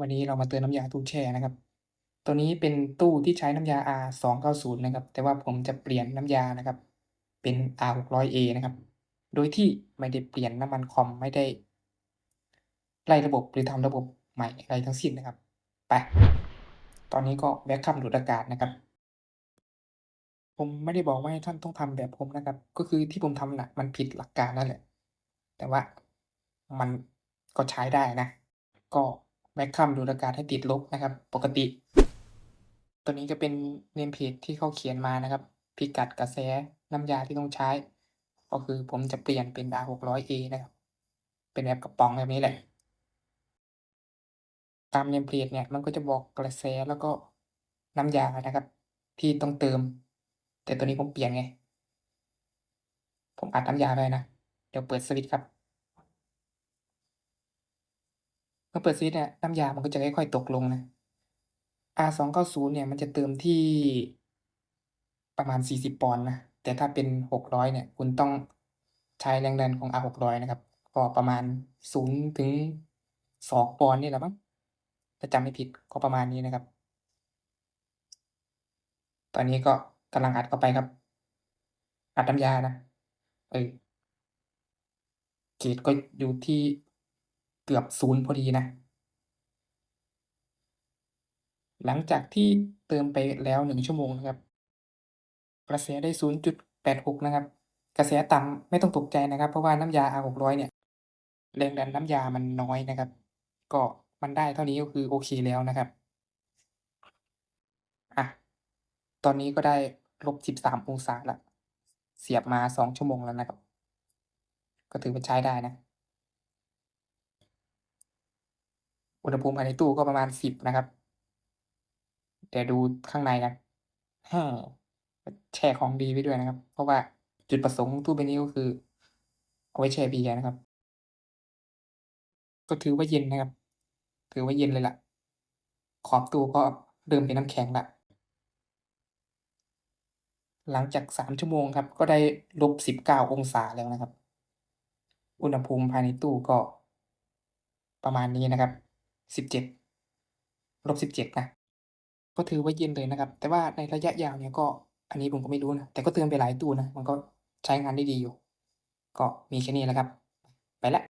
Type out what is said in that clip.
วันนี้เรามาเติมน้ำยาตู้แช่นะครับ ตัวนี้เป็นตู้ที่ใช้น้ำยา R290 นะครับ แต่ว่าผมจะเปลี่ยนน้ำยานะครับ เป็น R600A นะครับ โดยที่ไม่ได้เปลี่ยนน้ำมันคอมไม่ได้ ไล่ระบบหรือทำระบบใหม่อะไรทั้งสิ้นนะครับ ไป ตอนนี้ก็แว็กคัมดูดอากาศนะครับ ผมไม่ได้บอกว่าให้ท่านต้องทำแบบผมนะครับ ก็คือที่ผมทำน่ะมันผิดหลักการนั่นแหละ แต่ว่ามันก็ใช้ได้นะ ก็ แว็กคัมดูดอากาศให้ติดลบนะครับ ปกติ ตัวนี้จะเป็น Name Page ที่เขาเขียนมานะครับ พิกัดกระแสน้ำยาที่ต้องใช้ ก็คือผมจะเปลี่ยนเป็น R600A นะครับ เป็นแบบกระป๋องแบบนี้แหละ ตาม Name Plate เนี่ยมันก็จะบอกกระแสแล้วก็น้ำยานะครับ ที่ต้องเติม แต่ตัวนี้ผมเปลี่ยนไง ผมอัดน้ำยาไว้นะ เดี๋ยวเปิดสวิตช์ครับ เมื่ อเปิดสวิตช์เนี่ยน้ำยามันก็จะค่อยๆตกลงนะ R290 เนี่ยมันจะเติมที่ประมาณ 40 ปอนด์นะ แต่ถ้าเป็น 600 เนี่ย คุณต้องใช้แรงดันของ R600 นะครับ ก็ประมาณ 0 ถึง 2 ปอนด์นี่แหละมั้งถ้าจำไม่ผิดก็ประมาณนี้นะครับ ตอนนี้ก็กำลังอัดเข้าไปครับ อัดน้ำยานะ เออเกจก็อยู่ที่ เกือบ0พอดีนะ หลังจากที่เติมไปแล้ว1ชั่วโมงนะครับ กระแสได้0.86นะครับ กระแสต่ำไม่ต้องตกใจนะครับ เพราะว่าน้ำยา R600 เนี่ยแรงดันน้ำยามันน้อยนะครับ ก็มันได้เท่านี้ก็คือโอเคแล้วนะครับอะตอนนี้ก็ได้ -13 องศาล้วเสียบมา2ชั่วโมงแล้วนะครับ ก็ถือว่าใช้ได้นะ อุณหภูมิภายในตู้ก็ประมาณ10นะครับเดี๋ยวดูข้างในกันอืมแช่ของดีไว้ด้วยนะครับ เพราะว่าจุดประสงค์ตู้ใบนี้ก็คือเอาไว้แช่เบียร์นะครับ ก็ถือว่าเย็นนะครับ ถือว่าเย็นเลยล่ะ ขอบตู้ก็เริ่มเป็นน้ำแข็งล้วหลังจาก3ชั่วโมงครับ ก็ได้ -19 องศาแล้วนะครับ อุณหภูมิภายในตู้ก็ประมาณนี้นะครับ สิบเจ็ดลบสิบเจ็ดนะ ก็ถือว่าเย็นเลยนะครับ แต่ว่าในระยะยาวเนี่ยก็ อันนี้ผมก็ไม่รู้นะ แต่ก็เตือนไปหลายตู้นะ มันก็ใช้งานได้ดีอยู่ ก็มีแค่นี้แหละครับ ไปแล้ว